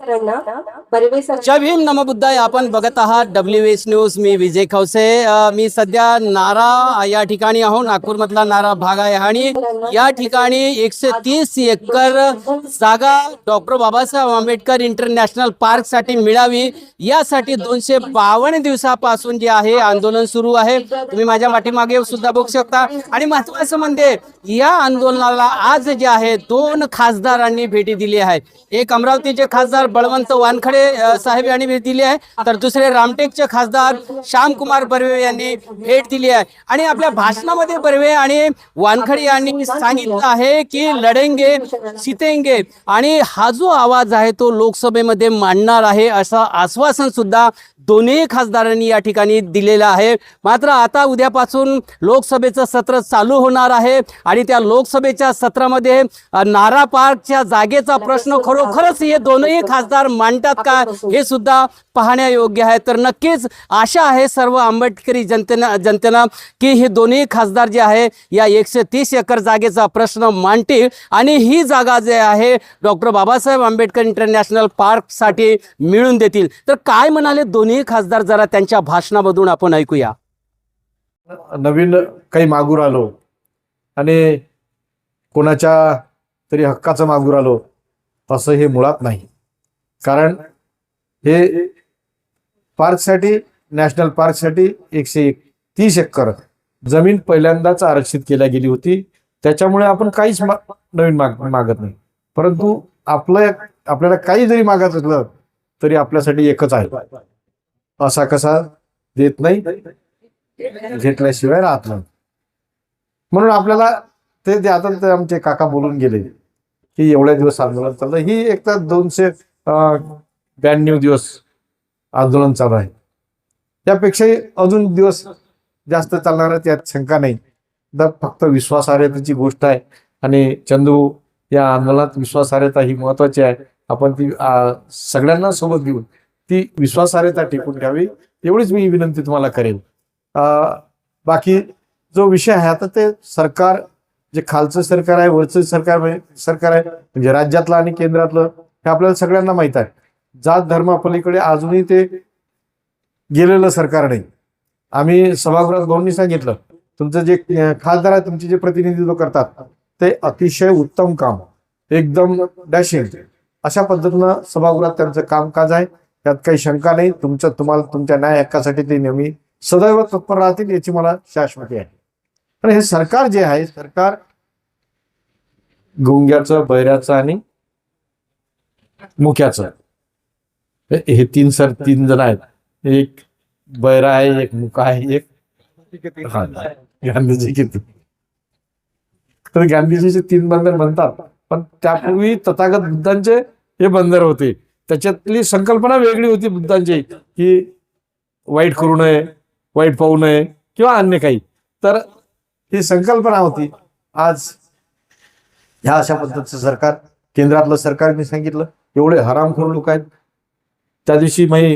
जय भीम नम बुद्धाय. आपण बघत आहात डब्ल्यू एच न्यूज मी विजय खवसे. मी सध्या नारा या ठिकाणी आहो नागपूरमधला नारा भाग आहे. आणि या ठिकाणी एकशे तीस एकर जागा डॉक्टर बाबासाहेब आंबेडकर इंटरनॅशनल पार्कसाठी मिळावी. यासाठी दोनशे बावन्न दिवसापासून जे आहे आंदोलन सुरू आहे. तुम्ही माझ्या पाठीमागे सुद्धा बघू शकता. आणि महत्वाचं म्हणजे या आंदोलनाला आज जे आहे दोन खासदारांनी भेटी दिली आहे. एक अमरावतीचे खासदार बळवंत वानखडे साहेब यांनी भेट दिली आहे. तर दुसरे रामटेकचे खासदार श्यामकुमार बर्वे यांनी भेट दिली आहे. आणि आपल्या भाषणामध्ये बर्वे आणि वानखडे यांनी सांगितलं आहे की लढेंगे शितेंगे आणि हा जो आवाज आहे तो लोकसभेमध्ये मांडणार आहे असं आश्वासन सुद्धा दोन्ही खासदारांनी या ठिकाणी दिलेलं आहे. मात्र आता उद्यापासून लोकसभेचं सत्र चालू होणार आहे आणि त्या लोकसभेच्या सत्रामध्ये नारा पार्कच्या जागेचा प्रश्न खरोखरच हे दोनही खासदार मांडतात का? हे सुद्धा पाहण्यायोग्य आहे. तर नक्कीच आशा आहे सर्व आंबेडकरी जनतेनं जनतेनं की हे दोन्ही खासदार जे आहे या एकशे तीस एकर जागेचा प्रश्न मांडतील आणि ही जागा जे आहे डॉक्टर बाबासाहेब आंबेडकर इंटरनॅशनल पार्कसाठी मिळून देतील. तर काय म्हणाले दोन्ही खासदार जरा त्यांच्या भाषणामधून आपण ऐकूया. नवीन काही मागूर आलो आणि कोणाच्या तरी हक्काचं मागूर आलो असं हे मुळात नाही. कारण हे पार्कसाठी नॅशनल पार्कसाठी एकशे एक तीस एकर जमीन पहिल्यांदाच आरक्षित केल्या गेली होती. त्याच्यामुळे आपण काहीच मा- नवीन माग मागत नाही. परंतु आपलं आपल्याला काही जरी मागत असलं तरी आपल्यासाठी एकच आहे. असा कसा देत नाही घेतल्याशिवाय राहत नाही. म्हणून आपल्याला ते ते आता ते आमचे काका बोलून गेले की एवढ्या दिवस आंदोलन चाललं. ही एक तर दोनशे ब्याण्णव दिवस आंदोलन चालू आहे. त्यापेक्षाही अजून दिवस जास्त चालणार आहे त्यात शंका नाही. तर फक्त विश्वासार्हतेची गोष्ट आहे. आणि चंदू या आंदोलनात विश्वासार्हता ही महत्वाची आहे. आपण ती सगळ्यांना सोबत घेऊन ती विश्वासार्हता टिकून घ्यावी एवढीच मी विनंती तुम्हाला करेन. अं, बाकी जो विषय आहे आता ते सरकार जे खालचं सरकार आहे वरचं सरकार सरकार आहे म्हणजे राज्यातलं आणि केंद्रातलं हे आपल्याला सगळ्यांना माहीत आहे. जात धर्मापलीकडे अजूनही ते गेलेलं सरकार नाही. आम्ही सभागृहात भाऊंनी सांगितलं. तुमचं जे खासदार आहे तुमचे जे प्रतिनिधित्व करतात ते अतिशय उत्तम काम एकदम डॅशिंग. अशा पद्धतीनं सभागृहात त्यांचं कामकाज आहे. त्यात काही शंका नाही. तुमचं तुम्हाला तुमच्या न्याय हक्कासाठी ते नेहमी सदैव तत्पर राहतील याची मला शाश्वती आहे. पण हे सरकार जे आहे सरकार गुंग्याचं बैऱ्याचं आणि मुक्याचं हे तीन सर तीन जण आहेत. एक बैरा आहे एक मुका आहे एक गांधीजी किती? तर गांधीजीचे तीन बंधन म्हणतात पण त्यापूर्वी तथागत बुद्धांचे हे बंदर होते. त्याच्यातली संकल्पना वेगळी होती बुद्धांची की वाईट करू नये वाईट पाहू नये किंवा अन्य काही. तर ही संकल्पना होती. आज ह्या अशा पद्धतीचं सरकार केंद्रातलं सरकार मी सांगितलं एवढे हरामखोर लोक आहेत. त्या दिवशी मी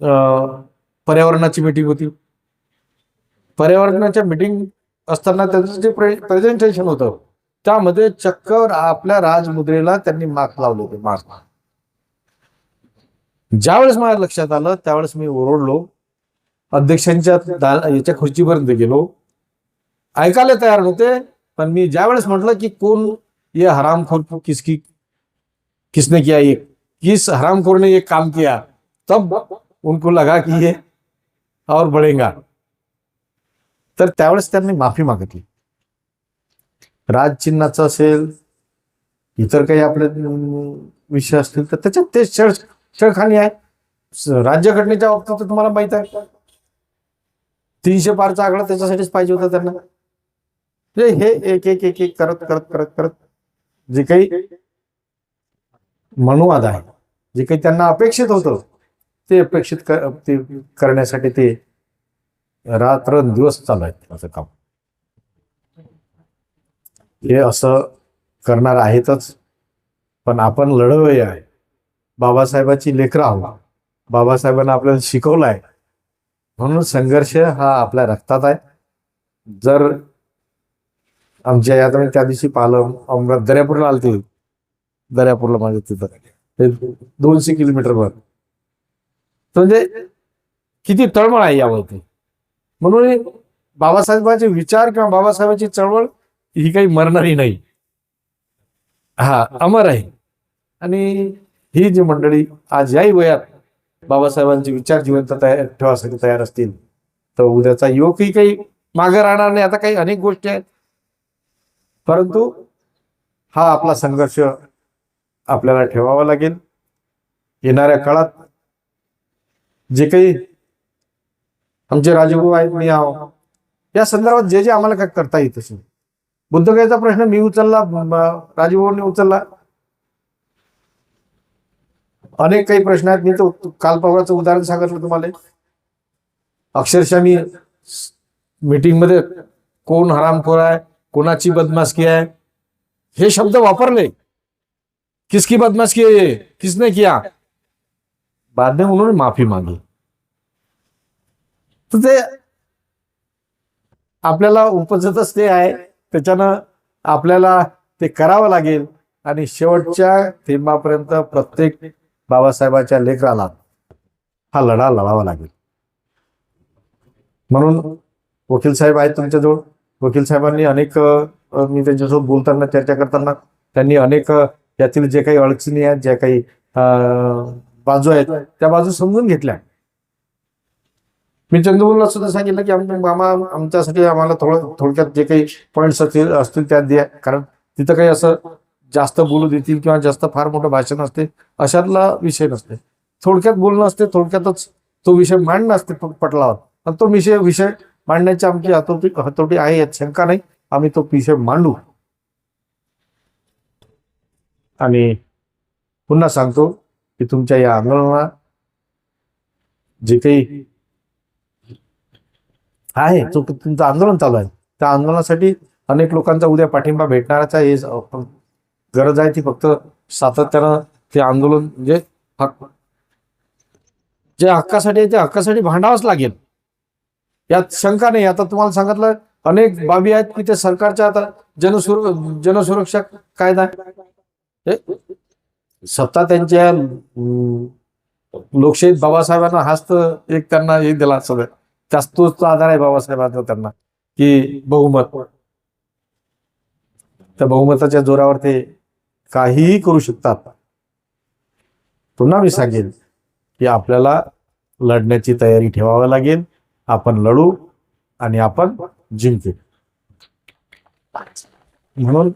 अं, पर्यावरणाची मीटिंग होती. पर्यावरणाच्या मीटिंग असताना त्यांचं जे प्रेझेंटेशन होतं त्यामध्ये चक्क आपल्या राजमुद्रेला त्यांनी मार्क लावले होते मार्क ज्यावेळेस माझ्या लक्षात आलं त्यावेळेस मी ओरडलो. अध्यक्षांच्या दा- याच्या खुर्चीपर्यंत गेलो. ऐकायला तयार नव्हते पण मी ज्यावेळेस म्हटलं की कोण ये हरामखोर किसकी किसने किया ये? किस हरामखोर ने ये काम किया? तब उनको लगा की ये और बढेंगा। तर त्यावेळेस त्यांनी माफी मागितली. राजचिन्हाचं असेल इतर काही आपले विषय असतील तर त्याच्यात ते चर्च छळखाणी आहे. राज्यघटनेच्या बाबतीत तर तुम्हाला माहीत आहे. तीनशे पारचा आकडा त्याच्यासाठीच पाहिजे होता त्यांना. म्हणजे हे एक एक एक एक करत करत करत करत जे काही मनुवाद आहे जे काही त्यांना अपेक्षित होतं ते अपेक्षित ते करण्यासाठी ते रात्र दिवस चालू आहेत त्याचं काम. हे असं करणार आहेतच पण आपण लढवय आहे. बाबासाहेबाची लेकरं आहोत. बाबासाहेबांना आपल्याला शिकवलं आहे म्हणून संघर्ष हा आपल्या रक्तात आहे. जर आमच्या यात त्या दिवशी पाहिलं अमरा दर्यापूरला आलते. दर्यापूरला माझ्या तिथं. ते दोनशे किलोमीटरवर तर म्हणजे किती तळमळ आहे यावरती. म्हणून बाबासाहेबांचे विचार किंवा बाबासाहेबांची चळवळ ही काही मरणारी नाही. हा अमर आहे. आणि ही जी मंडळी आज याही वयात बाबासाहेबांचे विचार जिवंत तयार ठेवासाठी तयार असतील तर उद्याचा युवकही काही मागे राहणार नाही. आता काही अनेक गोष्टी आहेत. परंतु हा आपला संघर्ष आपल्याला ठेवावा लागेल. येणाऱ्या काळात जे काही आमचे राजभाऊ आहेत मी आहो या संदर्भात जे जे आम्हाला काय करता येत असेल. बुद्धगयाचा प्रश्न मी उचलला राजभाऊंनी उचलला. अनेक काही प्रश्न आहेत. मी तो काल परवाचं उदाहरण सांगितलं तुम्हाला. अक्षरशः मी मीटिंगमध्ये कोण हरामखोर आहे कोणाची बदमाशकी आहे हे शब्द वापरले. किसकी बदमाशकी है किसने किया? बाद में उन्होंने माफी मांगी. तर ते आपल्याला उपजतच ते आहे. त्याच्यानं आपल्याला ते करावं लागेल. आणि शेवटच्या थेंबापर्यंत प्रत्येक बाबासाहेबांच्या लेकराला हा लढा लढावा लागेल. म्हणून वकील साहेब आहेत तुमच्याजवळ. वकील साहेबांनी अनेक मी त्यांच्यासोबत बोलताना चर्चा करताना त्यांनी अनेक यातील जे काही अडचणी आहेत ज्या काही बाजू आहेत त्या बाजू समजून घेतल्या. मी चंद्रपूरला सुद्धा सांगितलं की आम्ही मामा आमच्यासाठी आम्हाला थोडं थोडक्यात जे काही पॉईंट्स असतील असतील त्यात द्या. कारण तिथं काही असं जास्त बोलू देतील किंवा जास्त फार मोठं भाषण असते अशातला विषय नसते. थोडक्यात बोलणं असते थोडक्यातच तो विषय मांडणं असते पटलावर. पण तो विषय विषय मांडण्याची आमची हातोटी हातोटी आहे यात शंका नाही. आम्ही तो विषय मांडू. आणि पुन्हा सांगतो की तुमच्या या आंदोलनाला जे काही आहे जो तुमचं आंदोलन चालू आहे. त्या आंदोलनासाठी अनेक लोकांचा उद्या पाठिंबा भेटणाराचा आहे. हे गरज आहे ती फक्त सातत्यानं ते आंदोलन म्हणजे हक्क जे हक्कासाठी आहे त्या हक्कासाठी भांडावंच लागेल. यात शंका नाही. आता तुम्हाला सांगितलं अनेक बाबी आहेत की ते सरकारच्या आता जनसुर जनसुरक्षा कायदा सत्ता त्यांच्या लोकशाही लोकशाहीत बाबासाहेबांना हाच तर एक त्यांना हे दिला सगळं. त्याच तोच आधार आहे बाबासाहेबांचा त्यांना की बहुमत. त्या बहुमताच्या जोरावर ते काहीही करू शकतात पुन्हा मी सांगेन की आपल्याला लढण्याची तयारी ठेवावी लागेल. आपण लढू आणि आपण जिंकू. म्हणून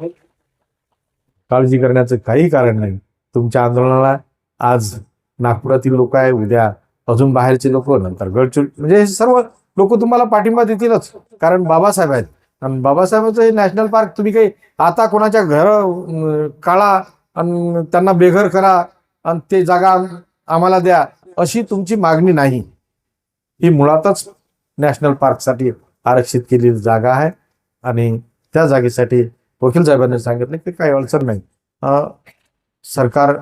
काळजी करण्याचं काही कारण नाही. तुमच्या आंदोलनाला आज नागपुरातील लोक आहे उद्या अजून बाहेरचे लोक नंतर गडचिर म्हणजे हे सर्व लोक तुम्हाला पाठिंबा देतीलच. कारण बाबासाहेब आहेत. आणि बाबासाहेबांचं हे नॅशनल पार्क तुम्ही काही आता कोणाच्या घर काळा काढा आणि त्यांना बेघर करा आणि ते जागा आम्हाला द्या अशी तुमची मागणी नाही. ही मुळातच नॅशनल पार्कसाठी आरक्षित केलेली जागा आहे आणि त्या जागेसाठी वकील साहेबांनी सांगितलं की काही अडचण नाही. सरकार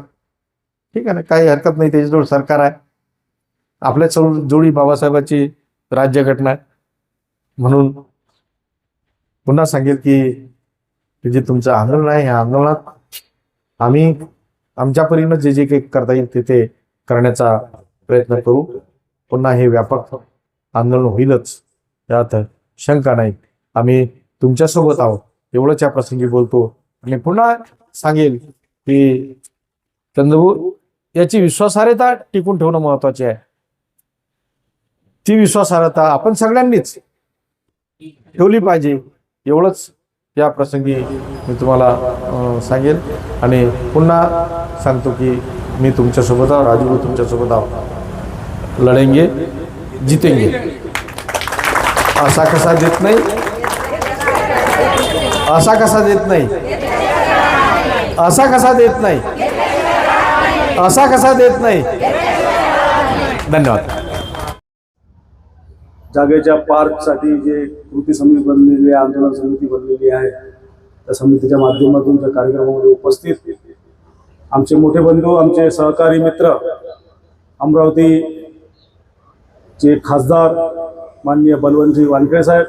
ठीक आहे ना काही हरकत नाही त्याच्याजवळ सरकार आहे. आपल्या जोडी बाबासाहेबांची राज्यघटना आहे. म्हणून पुन्हा सांगेल की जे तुमचं आंदोलन आहे या आंदोलनात आम्ही आमच्या परीनं जे जे काही करता येईल ते ते करण्याचा प्रयत्न करू. पुन्हा हे व्यापक आंदोलन होईलच यात शंका नाही. आम्ही तुमच्यासोबत आहोत एवढंच या प्रसंगी बोलतो. आणि पुन्हा सांगेल की चंद्रपूर याची विश्वासार्हता टिकून ठेवणं महत्त्वाचे आहे. ती विश्वासार्हता आपण सगळ्यांनीच ठेवली पाहिजे. एवढंच या प्रसंगी मी तुम्हाला सांगेन. आणि पुन्हा सांगतो की मी तुमच्यासोबत आहो राजू तुमच्यासोबत आहो. लढेंगे जितेंगे. असा कसा देत नाही? असा कसा देत नाही? असा कसा देत नाही? असा कसा देत नाही? धन्यवाद. जागेच्या पार्कसाठी जे कृती समिती बनलेली आहे आंदोलन समिती बनलेली आहे त्या समितीच्या माध्यमातून त्या कार्यक्रमामध्ये उपस्थित आमचे मोठे बंधू आमचे सहकारी मित्र अमरावती चे खासदार माननीय बलवंतजी वानखेडे साहेब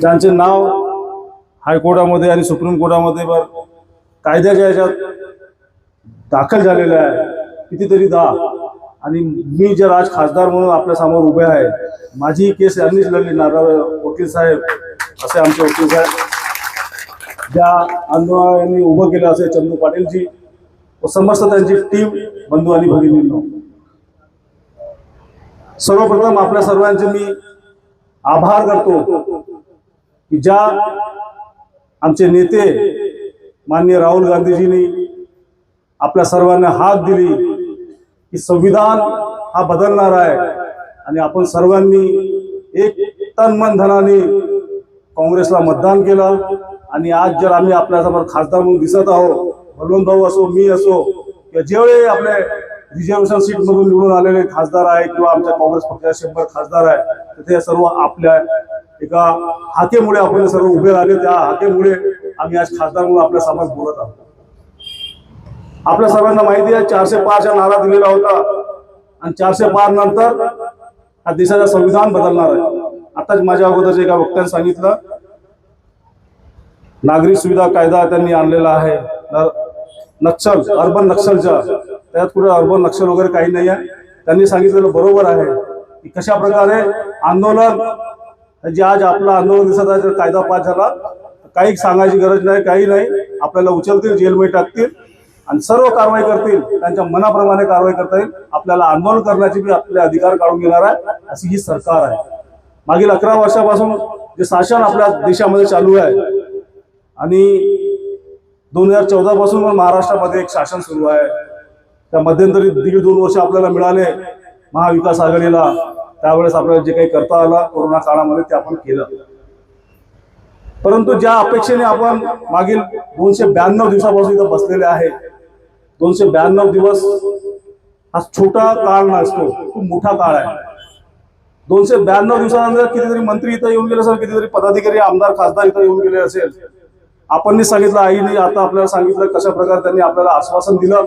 ज्यांचे नाव हायकोर्टामध्ये आणि सुप्रीम कोर्टामध्ये वर कायद्याच्या ह्याच्यात दाखल झालेलं आहे कितीतरी दा आणि मी जर आज खासदार म्हणून आपल्यासमोर उभे आहे माझी केस यांनीच लढली नारायण वकील साहेब असे आमचे वकील साहेब ज्या आंदोलनाने उभं केलं असे चंदू पाटीलजी व समस्त त्यांची टीम बंधू आणि भगिनींनो. सर्वप्रथम आपल्या सर्वांचे मी आभार करतो की ज्या आमचे नेते माननीय राहुल गांधीजींनी आपल्या सर्वांना हात दिली की संविधान हा बदलणार आहे. आणि आपण सर्वांनी एक तन मन धनाने काँग्रेसला मतदान केलं. आणि आज जर आम्ही आपल्यासमोर खासदार म्हणून दिसत आहोत बलवंत भाऊ असो मी असो किंवा जेवढे आपले रिझर्वेशन सीट मधून निवडून आलेले खासदार आहे किंवा आमच्या काँग्रेस पक्षाचे शंभर खासदार आहे तर ते सर्व आपल्या एका हाकेमुळे आपण सर्व उभे राहिले. त्या हाकेमुळे आम्ही आज खासदार म्हणून आपल्या समाज बोलत आहोत. आपल्या सर्वांना माहिती आहे चारशे पारचा नारा दिलेला होता. आणि चारशे पाच नंतर हा देशाचं संविधान बदलणार आहे. आताच माझ्या अगोदर एका वक्त्याने सांगितलं नागरिक सुविधा कायदा त्यांनी आणलेला आहे. नक्षल अर्बन नक्षलच्या त्यात कुठे अर्बन नक्षल वगैरे काही नाही आहे. त्यांनी सांगितलेलं बरोबर आहे की कशा प्रकारे आंदोलन जे आज आपलं आंदोलन दिसत आहे कायदा पास झाला. काही सांगायची गरज नाही काही नाही. आपल्याला उचलतील जेलमध्ये टाकतील. आणि सर्व कारवाई करतील त्यांच्या मनाप्रमाणे कारवाई करता येईल. आपल्याला आंदोलन करण्याचे बी आपले अधिकार काढून घेणार आहे अशी ही सरकार आहे. मागील अकरा वर्षापासून जे शासन आपल्या देशामध्ये चालू आहे आणि दोन हजार चौदा पासून पण महाराष्ट्रामध्ये एक शासन सुरू आहे. त्या मध्यंतरी दीड दोन वर्ष आपल्याला मिळाले महाविकास आघाडीला. त्यावेळेस आपल्याला जे काही करता आलं कोरोना काळामध्ये ते आपण केलं. परंतु ज्या अपेक्षेने आपण मागील दोनशे ब्याण्णव दिवसापासून इथं बसलेले आहे दोनशे ब्याण्णव दिवस हा छोटा काळ नसतो खूप मोठा काळ आहे. दोनशे ब्याण्णव दिवसानंतर कितीतरी मंत्री इथं येऊन गेले असेल कितीतरी पदाधिकारी आमदार खासदार इथं येऊन गेले असेल. आपण सांगितलं आईने आता आपल्याला सांगितलं कशा प्रकारे त्यांनी आपल्याला आश्वासन दिलं.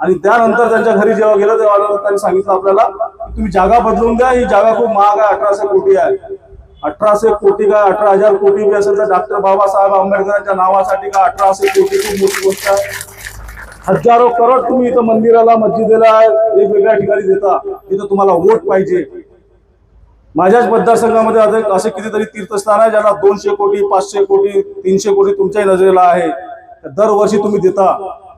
आणि त्यानंतर त्यांच्या घरी जेव्हा गेलं तेव्हा त्यांनी सांगितलं आपल्याला तुम्ही जागा बदलून द्या ही जागा खूप महाग आहे अठराशे कोटी आहे. अठराशे कोटी का अठरा हजार कोटी बी असेल तर डॉक्टर बाबासाहेब आंबेडकरांच्या नावासाठी का अठराशे कोटी? खूप मोठी गोष्ट आहे. हजारो करोड तुम्ही इथं मंदिराला मस्जिदेला वेगवेगळ्या ठिकाणी देता तिथं तुम्हाला वोट पाहिजे. माझ्याच मतदारसंघामध्ये असे असे कितीतरी तीर्थस्थान आहे ज्याला दोनशे कोटी पाचशे कोटी तीनशे कोटी तुमच्याही नजरेला आहे. दरवर्षी तुम्ही देता.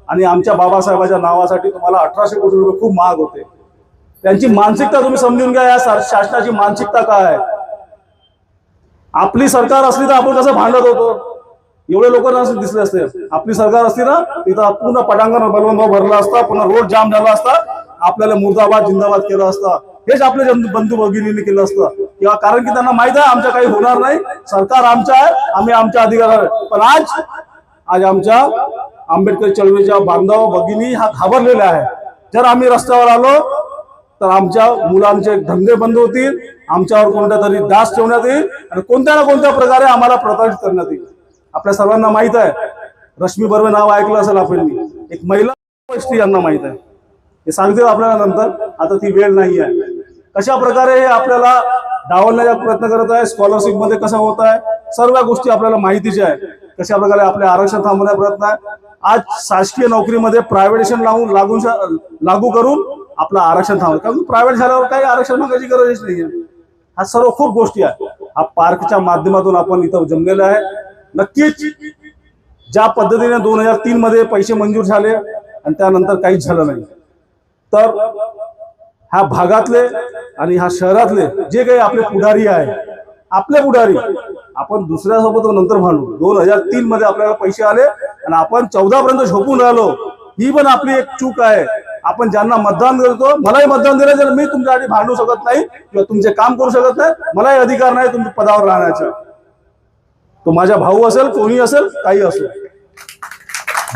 आणि आमच्या बाबासाहेबाच्या नावासाठी तुम्हाला अठराशे कोटी रुपये खूप महाग होते. त्यांची मानसिकता तुम्ही समजून घ्या या शासनाची मानसिकता काय आहे? आपली सरकार असली तर आपण कसं भांडत होतो? एवढे लोक नसते दिसले असते आपली सरकार असती ना तिथं पूर्ण पटांगण बलवंत भरला असता पुन्हा रोड जाम झाला असता आपल्याला मुर्दाबाद जिंदाबाद केलं असता. हेच आपले बंधू भगिनींनी केलं असतं. किंवा कारण की त्यांना माहीत आहे आमच्या काही होणार नाही. सरकार आमचं आहे आम्ही आमच्या अधिकार आहे. पण आज आज आमच्या आंबेडकर चळवळीच्या बांधव भगिनी हा घाबरलेला आहे. जर आम्ही रस्त्यावर आलो तर आमच्या मुलांचे धंदे बंद होतील आमच्यावर कोणत्या तरी दास ठेवण्यात येईल आणि कोणत्या ना कोणत्या प्रकारे आम्हाला प्रताडित करण्यात येईल. आपल्या सर्वांना माहीत आहे. रश्मी बर्वे नाव ऐकलं असेल आपण एक महिला गोष्टी यांना माहीत आहे. हे सांगतील आपल्याला नंतर. आता ती वेळ नाही आहे. कशा प्रकारे हे आपल्याला डावलण्याचा प्रयत्न करत आहे स्कॉलरशिपमध्ये कसं होत आहे सर्व गोष्टी आपल्याला माहितीच्या आहे. कशा प्रकारे आपले आरक्षण थांबवण्याचा प्रयत्न आहे. आज शासकीय नोकरीमध्ये प्रायव्हेटेशन लावून लागून लागू करून आपलं आरक्षण थांबवलं कारण प्रायव्हेट झाल्यावर काही आरक्षण मागायची गरजच नाहीये. हा सर्व खूप गोष्टी आहे. हा पार्कच्या माध्यमातून आपण इथं जमलेलं आहे. नक्कीच ज्या पद्धतीने दोन हजार तीन मध्ये पैसे मंजूर झाले आणि त्यानंतर काहीच झालं नाही. तर ह्या भागातले आणि ह्या शहरातले जे काही आपले पुढारी आहे आपले पुढारी आपण दुसऱ्यासोबत नंतर भांडू. दोन हजार तीन मध्ये आपल्याला पैसे आले आणि आपण चौदा पर्यंत झोपून राहिलो. ही पण आपली एक चूक आहे. आपण ज्यांना मतदान करतो मलाही मतदान दिलं जर मी तुमच्यासाठी भांडू शकत नाही किंवा तुमचे काम करू शकत नाही मलाही अधिकार नाही तुमच्या पदावर राहण्याचा. तो माझा भाऊ असेल कोणी असेल काही असेल.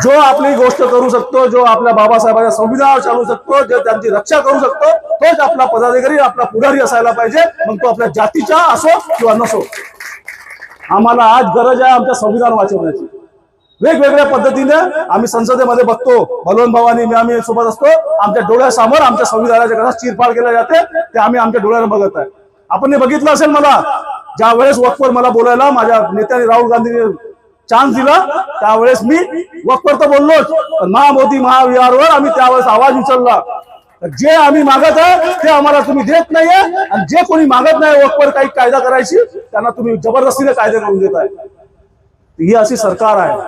जो आपली गोष्ट करू शकतो जो आपल्या बाबासाहेबांच्या संविधानावर चालू शकतो जो त्यांची रक्षा करू शकतो तोच आपला पदाधिकारी आपला पुढारी असायला पाहिजे. मग तो आपल्या जातीचा असो किंवा नसो. आम्हाला आज गरज आहे आमच्या संविधान वाचवण्याची. वेगवेगळ्या पद्धतीने आम्ही संसदेमध्ये बघतो. बलवंत भावानी मी आम्ही सोबत असतो. आमच्या डोळ्यासमोर आमच्या संविधानाच्या कसा चिरफाड केला जाते. ते आम्ही आमच्या डोळ्याने बघत आहे. आपण हे बघितलं असेल मला ज्या वेळेस वक्फवर मला बोलायला माझ्या नेत्याने राहुल गांधी चान्स दिला त्यावेळेस मी वक्फवर तर बोललोच पण महामोदी महाविहारवर आम्ही त्यावेळेस आवाज उचलला. जे आम्ही मागत आहे ते आम्हाला तुम्ही देत नाहीये आणि जे कोणी मागत नाही वक्पर काही कायदा करायची त्यांना तुम्ही जबरदस्तीने कायदे करून देत आहे ही अशी सरकार आहे.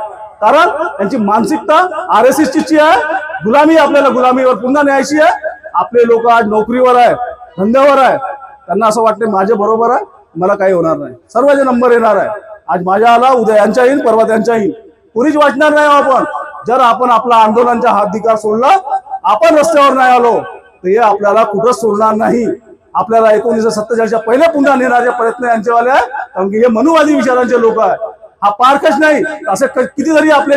कारण त्यांची मानसिकता आर एस एस ची आहे गुलामी आपल्याला गुलामीवर पुन्हा न्यायची आहे. आपले लोक आज नोकरीवर आहे धंद्यावर आहे. त्यांना असं वाटते माझे बरोबर आहे. मला काही होणार नाही. सर्वांचे नंबर येणार आहे. आज माझ्या आला उद्या यांच्या येईल परवा त्यांच्या येईल. कुणीच वाटणार नाही हो आपण. जर आपण आपला आंदोलनाचा हातधिकार सोडला आपण रस्त्यावर नाही आलो तर हे आपल्याला कुठंच सोडणार नाही. आपल्याला एकोणीसशे सत्तेचाळीसच्या पहिले पुन्हा नेणारे प्रयत्न यांचेवाले आहे. कारण की हे मनुवादी विचारांचे लोक आहे. हा पार्कच नाही. असे कितीतरी आपले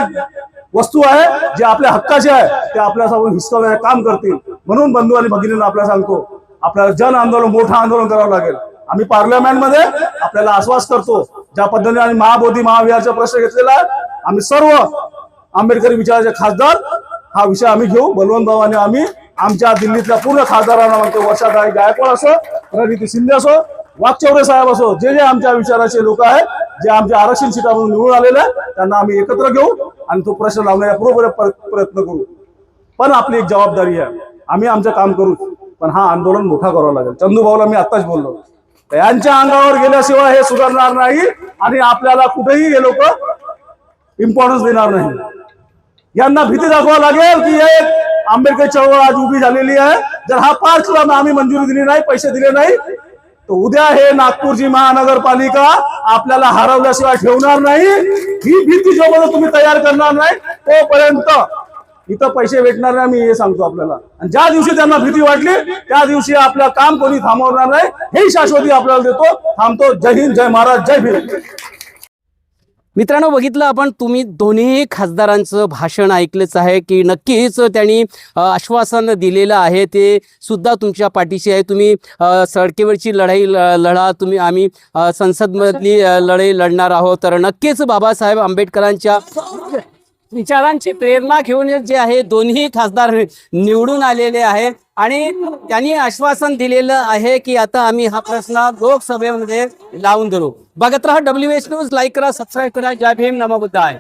वस्तू आहे जे आपल्या हक्काचे आहे ते आपल्यासमोर हिसकवण्याचे काम करतील. म्हणून बंधू आणि भगिनींना आपल्याला सांगतो आपल्याला जन आंदोलन मोठं आंदोलन करावं लागेल. आम्ही पार्लमेंटमध्ये आपल्याला आश्वास करतो ज्या पद्धतीने आम्ही महाबोधी महाविहारचा प्रश्न घेतलेला आहे आम्ही सर्व आंबेडकरी विचाराचे खासदार हा विषय आम्ही घेऊ. बलवंत भावाने आम्ही आमच्या दिल्लीतल्या पूर्ण खासदारांना म्हणतो वर्षाताई गायकवाड असो प्रणिती शिंदे असो वाकचौरे साहेब असो जे जे आमच्या विचाराचे लोक आहेत जे आमच्या आरक्षण सीटामधून निवडून आलेले आहेत त्यांना आम्ही एकत्र घेऊ आणि तो प्रश्न लावण्याचा पूर्वपणे प्रयत्न करू. पण आपली एक जबाबदारी आहे. आम्ही आमचं काम करू पण हा आंदोलन मोठा करावा लागेल. चंदू भाऊला मी आत्ताच बोललो. यांच्या अंगावर गेल्याशिवाय हे सुधारणार नाही आणि आपल्याला कुठेही हे लोक इम्पॉर्टन्स देणार नाही. यांना भीती दाखवा लागेल की एक आंबेडकर चळवळ आज उभी झालेली आहे. जर हा पार्कला आम्ही मंजुरी दिली नाही पैसे दिले नाही तर उद्या हे नागपूरची महानगरपालिका आपल्याला हरवल्याशिवाय ठेवणार नाही. ही भीती जोपर्यंत तुम्ही तयार करणार नाही तोपर्यंत इथं पैसे भेटणार नाही मी हे सांगतो आपल्याला. आणि ज्या दिवशी त्यांना भीती वाटली त्या दिवशी आपलं काम कोणी थांबवणार नाही हे शाश्वती आपल्याला देतो. थांबतो. जय हिंद जय महाराज जय भीम. मित्रांनो बघितलं आपण तुम्ही दोन्ही खासदारांचं भाषण ऐकलंच आहे की नक्कीच त्यांनी आश्वासन दिलेलं आहे. ते सुद्धा तुमच्या पाठीशी आहे. तुम्ही सडकेवरची लढाई लढा तुम्ही आम्ही संसदमधली लढाई लढणार आहोत. तर नक्कीच बाबासाहेब आंबेडकरांच्या विचारांची प्रेरणा घेऊन जे आहे दोन्ही खासदार निवडून आलेले आहे आणि त्यांनी आश्वासन दिलेलं आहे की आता आम्ही हा प्रश्न लोकसभेमध्ये लावून धरू. बघत राहा डब्ल्यू एच न्यूज लाईक करा सबस्क्राईब करा. जय भीम नमबुद्ध आहे